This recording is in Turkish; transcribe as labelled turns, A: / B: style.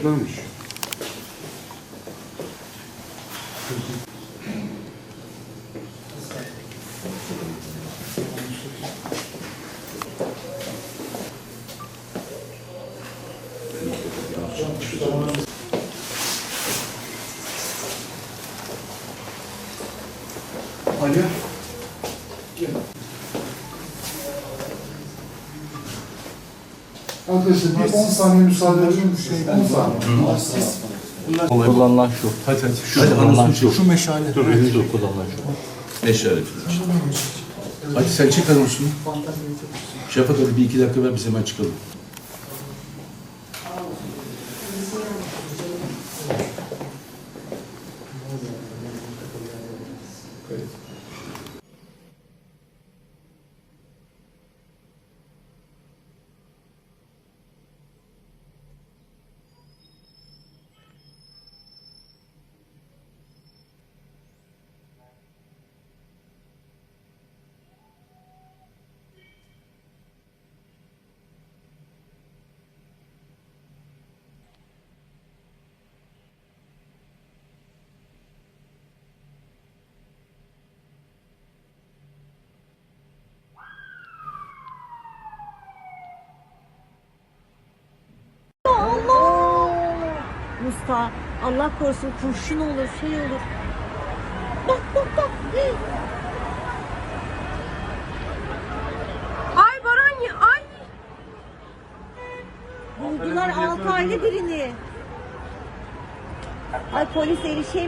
A: Yetmemiş.
B: Alo. Arkadaşlar bir 10 saniye müsaade edin. Şey, 10 saniye.
C: Kullanılan şu.
D: Hadi hadi.
C: Şu kullanılan şu.
D: Şu meşale.
C: Dur, şu kullanılan şu.
D: Meşale. Hadi sen çek anonsunu. Şafak hadi bir iki dakika ver biz hemen çıkalım.
E: Allah! Mustafa Allah korusun kurşun olur şey olur. Bak bak bak.
F: Ay Baran ya ay.
E: Buldular altı aylı birini. Ay polis erişemiyor.